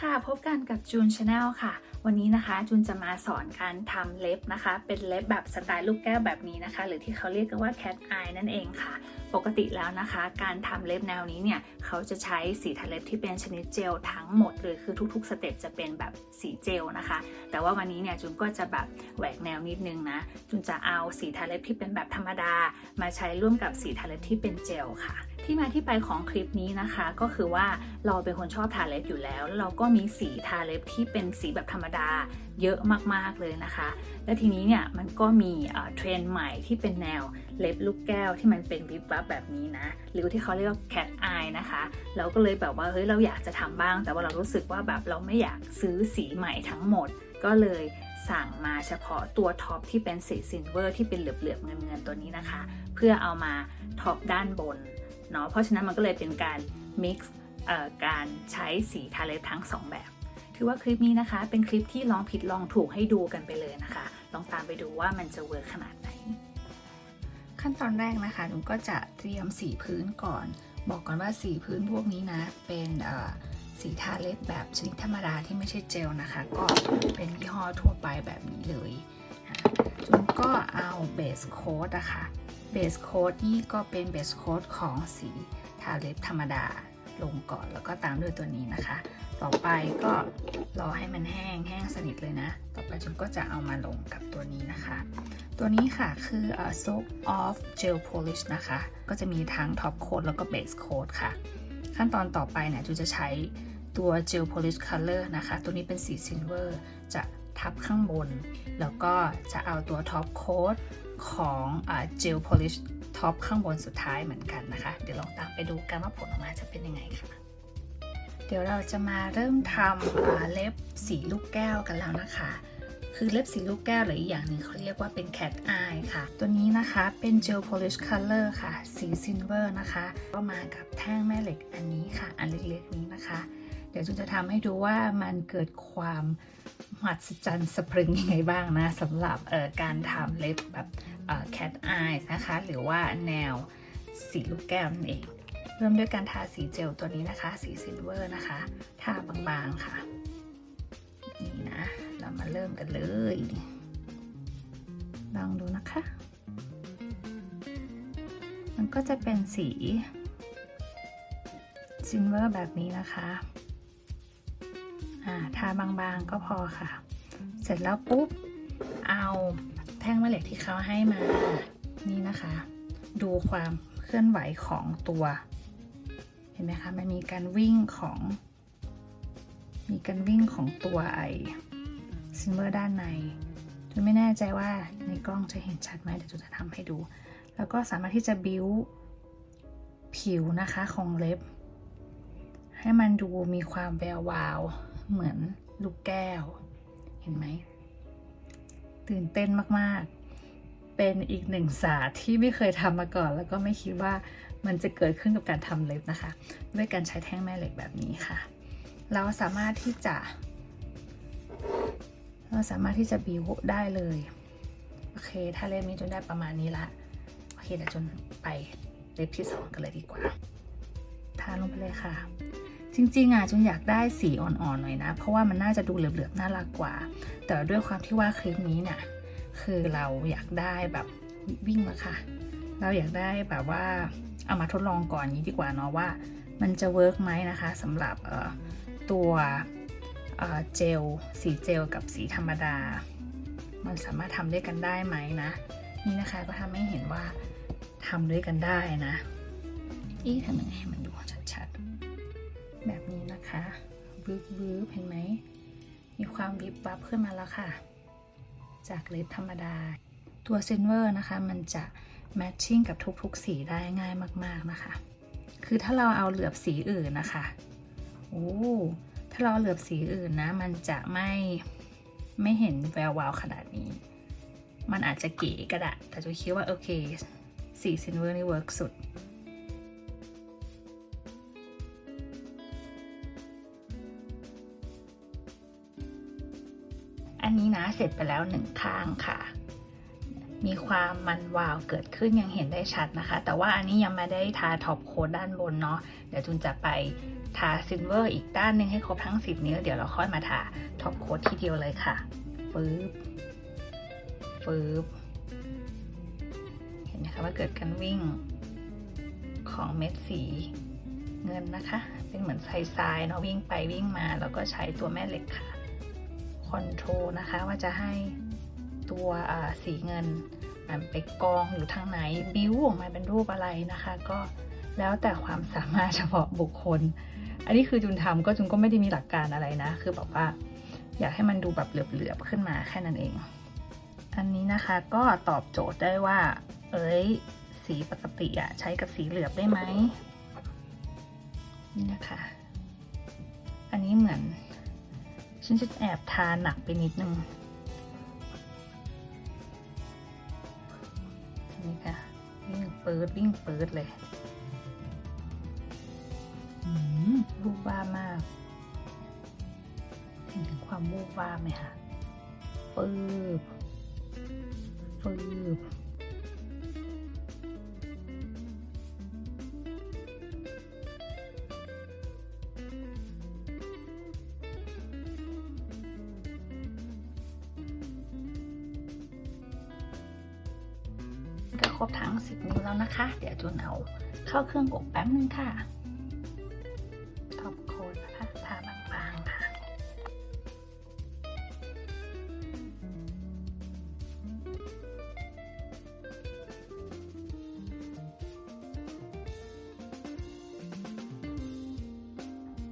ค่ะ พบกันกับจูนชาแนลค่ะ วันนี้นะคะจูนจะมาสอนการทำเล็บนะคะ เป็นเล็บแบบสไตล์ลูกแก้วแบบนี้นะคะ หรือที่เขาเรียกกันว่า cat eye นั่นเองค่ะ ปกติแล้วนะคะ การทำเล็บแนวนี้เนี่ย เขาจะใช้สีทาเล็บที่เป็นชนิดเจลทั้งหมดเลย คือทุกๆสเต็ปจะเป็นแบบสีเจลนะคะ แต่ว่าวันนี้เนี่ยจูนก็จะแบบแหวกแนวนิดนึงนะ จูนจะเอาสีทาเล็บที่เป็นแบบธรรมดา มาใช้ร่วมกับสีทาเล็บที่เป็นเจลค่ะที่มาที่ไปของคลิปนี้นะคะ ก็คือว่าเราเป็นคนชอบทาเล็บอยู่แล้ว เราก็มีสีทาเล็บที่เป็นสีแบบธรรมดาเยอะมากๆเลยนะคะ และทีนี้เนี่ยมันก็มีเทรนด์ใหม่ที่เป็นแนวเล็บลูกแก้วที่มันเป็นวิบวับแบบนี้นะ หรือที่เขาเรียกว่า cat eye นะคะ เราก็เลยแบบว่าเฮ้ยเราอยากจะทำบ้าง แต่ว่าเรารู้สึกว่าแบบเราไม่อยากซื้อสีใหม่ทั้งหมด ก็เลยสั่งมาเฉพาะตัวท็อปที่เป็นสีซิลเวอร์ที่เป็นเหลือบๆเงินๆตัวนี้นะคะ เพื่อเอามาท็อปด้านบน เนาะเพราะฉะนั้นมันก็เลยเป็นการ mix การใช้สีทาเล็บทั้งสองแบบ ถือว่าคลิปนี้นะคะ เป็นคลิปที่ลองผิดลองถูกให้ดูกันไปเลยนะคะ ลองตามไปดูว่ามันจะเวิร์คขนาดไหน ขั้นตอนแรกนะคะหนูก็จะเตรียมสีพื้นก่อน บอกก่อนว่าสีพื้นพวกนี้นะ เป็นสีทาเล็บแบบชนิดธรรมดาที่ไม่ใช่เจลนะคะ ก็เป็นยี่ห้อทั่วไปแบบนี้เลยจุนก็เอาเบสโค้ดนะคะ เบสโค้ดนี่ก็เป็นเบสโค้ดของสีทาเล็บธรรมดาลงก่อนแล้วก็ตามด้วยตัวนี้นะคะ ต่อไปก็รอให้มันแห้งแห้งสนิทเลยนะ ต่อไปจุนก็จะเอามาลงกับตัวนี้นะคะ ตัวนี้ค่ะคือ uh, soap off gel polish นะคะ ก็จะมีทั้ง top coat แล้วก็ base coat ค่ะ ขั้นตอนต่อไปเนี่ยจูจะใช้ตัว gel polish color นะคะ ตัวนี้เป็นสี silver จะทับข้างบน แล้วก็จะเอาตัว top coat ของ uh, gel polish top ข้างบนสุดท้ายเหมือนกันนะคะ เดี๋ยวลองตามไปดูกันว่าผลออกมาจะเป็นยังไงค่ะ เดี๋ยวเราจะมาเริ่มทำเล็บสีลูกแก้วกันแล้วนะคะคือเล็บสีลูกแก้วหรืออีกอย่างหนึ่งเขาเรียกว่าเป็น cat eye ค่ะ ตัวนี้นะคะเป็น gel polish color ค่ะ สี silver นะคะ ก็มากับแท่งแม่เหล็กอันนี้ค่ะ อันเล็กๆนี้นะคะ เดี๋ยวจุนจะทำให้ดูว่ามันเกิดความ มหัศจรรย์สปริงยังไงบ้างนะสำหรับการทำเล็บแบบเอ่อ cat eye นะคะ หรือว่าแนวสีลูกแก้วนั่นเอง เริ่มด้วยการทาสีเจลตัวนี้นะคะ สีซิลเวอร์นะคะ ทาบางๆค่ะ นี่นะ เรามาเริ่มกันเลย ลองดูนะคะ มันก็จะเป็นสีซิลเวอร์แบบนี้นะคะ ทาบางๆก็พอค่ะ เสร็จแล้วปุ๊บ เอาแท่งแม่เหล็กที่เขาให้มา นี่นะคะ ดูความเคลื่อนไหวของตัว เห็นไหมคะ มันมีการวิ่งของ มีการวิ่งของตัวไอซิลเวอร์ด้านในจุนไม่แน่ใจว่าในกล้องจะเห็นชัดไหมเดี๋ยวจุนจะทำให้ดู แล้วก็สามารถที่จะบิ้วผิวนะคะของเล็บ ให้มันดูมีความแวววาว เหมือนลูกแก้ว เห็นไหม ตื่นเต้นมากๆ เป็นอีกหนึ่งศาสตร์ที่ไม่เคยทำมาก่อน แล้วก็ไม่คิดว่ามันจะเกิดขึ้นกับการทำเล็บนะคะ ด้วยการใช้แท่งแม่เหล็กแบบนี้ค่ะ เราสามารถที่จะ เราสามารถที่จะบิวได้เลย โอเค ถ้าเล็บนี้จนได้ประมาณนี้ละ โอเคเดี๋ยวจนไปเล็บที่สองกันเลยดีกว่า ทาลงไปเลยค่ะ จริงๆอะจนอยากได้สีอ่อนๆหน่อยนะ เพราะว่ามันน่าจะดูเหลือบๆน่ารักกว่า แต่ด้วยความที่ว่าคลิปนี้เนี่ยคือเราอยากได้แบบวิ่งมาค่ะ เราอยากได้แบบว่าเอามาทดลองก่อนนี้ดีกว่าเนาะว่า มันจะเวิร์กไหมนะคะสำหรับตัวเจลสีเจลกับสีธรรมดา มันสามารถทำด้วยกันได้ไหมนะ นี่นะคะก็ทำให้เห็นว่าทำด้วยกันได้นะ อีทำยังไงให้มันดูชัดๆ แบบนี้นะคะวืบวืบเห็นไหม มีความวิบวับขึ้นมาแล้วค่ะ จากเล็บธรรมดา ตัวซิลเวอร์นะคะ มันจะแมทชิ่งกับทุกๆ สีได้ง่ายมากๆนะคะ คือถ้าเราเอาเหลือบสีอื่นนะคะ โอ้ ถ้าเราเหลือบสีอื่นนะ มันจะไม่ไม่เห็นแวววาวขนาดนี้ มันอาจจะเก๋ก็ได้แต่จะคิดว่าโอเค สีซิลเวอร์นี่เวิร์กสุด อันนี้นะเสร็จไปแล้วหนึ่งข้างค่ะ มีความมันวาวเกิดขึ้นยังเห็นได้ชัดนะคะ แต่ว่าอันนี้ยังไม่ได้ทาท็อปโค้ดด้านบนเนาะเดี๋ยวจุนจะไปทาซิลเวอร์อีกด้านหนึ่งให้ครบทั้ง 10 นิ้ว เดี๋ยวเราค่อยมาทาท็อปโค้ดทีเดียวเลยค่ะปึ๊บปึ๊บเห็นไหมคะว่าเกิดการวิ่งของเม็ดสีเงินนะคะ เป็นเหมือนทรายๆเนาะวิ่งไปวิ่งมาแล้วก็ใช้ตัวแม่เหล็กค่ะ คอนโทรลนะคะว่าจะให้ตัวสีเงินมันไปกองอยู่ทางไหนบิ้วออกมาเป็นรูปอะไรนะคะ ก็แล้วแต่ความสามารถเฉพาะบุคคล อันนี้คือจุนทำก็จุนก็ไม่ได้มีหลักการอะไรนะ คือแบบว่า อยากให้มันดูแบบเหลือบๆขึ้นมาแค่นั้นเอง อันนี้นะคะก็ตอบโจทย์ได้ว่า เอ้ยสีปกติอะใช้กับสีเหลือบได้ไหมนี่นะคะ อันนี้เหมือน ฉันจะแอบทาหนักไปนิดนึงนี่ค่ะ วิ่งเปิดวิ่งเปิดเลยรูปบ้ามาก เห็นถึงความวูบวาบไหมคะปืบปืบ ครบทั้ง 10 นิ้วแล้วนะคะ เดี๋ยวจุนเอาเข้าเครื่องอบแป๊บนึงค่ะท็อปโคนนะคะทาบางๆค่ะ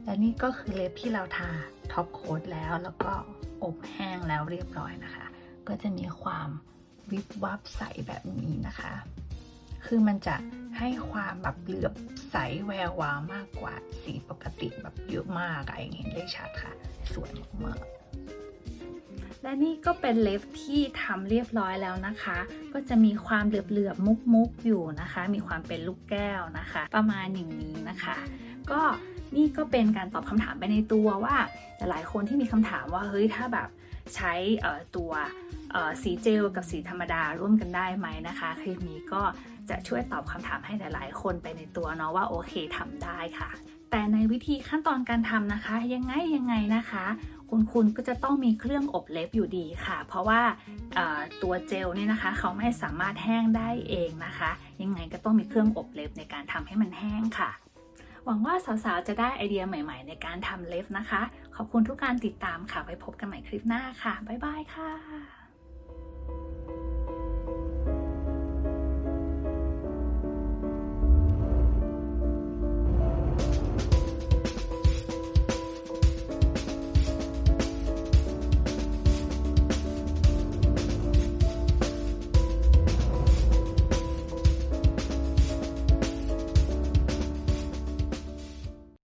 และนี่ก็คือเล็บที่เราทาท็อปโค้ดแล้วแล้วก็อบแห้งแล้วเรียบร้อยนะคะ ก็จะมีความ วิบวับใสแบบนี้นะคะ คือมันจะให้ความแบบเหลือบใสแวววาวมากกว่าสีปกติแบบเยอะมากอะอย่างเห็นได้ชัดค่ะ สวยมากและนี่ก็เป็นเล็บที่ทำเรียบร้อยแล้วนะคะ ก็จะมีความเหลือบๆมุกๆอยู่นะคะ มีความเป็นลูกแก้วนะคะ ประมาณอย่างนี้นะคะ ก็นี่ก็เป็นการตอบคำถามไปในตัวว่าหลายคนที่มีคำถามว่าเฮ้ยถ้าแบบใช้ตัว สีเจลกับสีธรรมดาร่วมกันได้ไหมนะคะคลิปนี้ก็จะช่วยตอบคำถามให้หลาย ๆ คนไปในตัวเนาะว่าโอเคทำได้ค่ะ แต่ในวิธีขั้นตอนการทำนะคะ ยังไงยังไงนะคะ คุณคุณก็จะต้องมีเครื่องอบเล็บอยู่ดีค่ะ เพราะว่าตัวเจลเนี่ยนะคะ เขาไม่สามารถแห้งได้เองนะคะ ยังไงก็ต้องมีเครื่องอบเล็บในการทำให้มันแห้งค่ะหวังว่าสาวๆ จะได้ไอเดียใหม่ๆ ในการทำเล็บนะคะ ขอบคุณทุกการติดตามค่ะ ไว้พบกันใหม่คลิปหน้าค่ะ บ๊ายบายค่ะ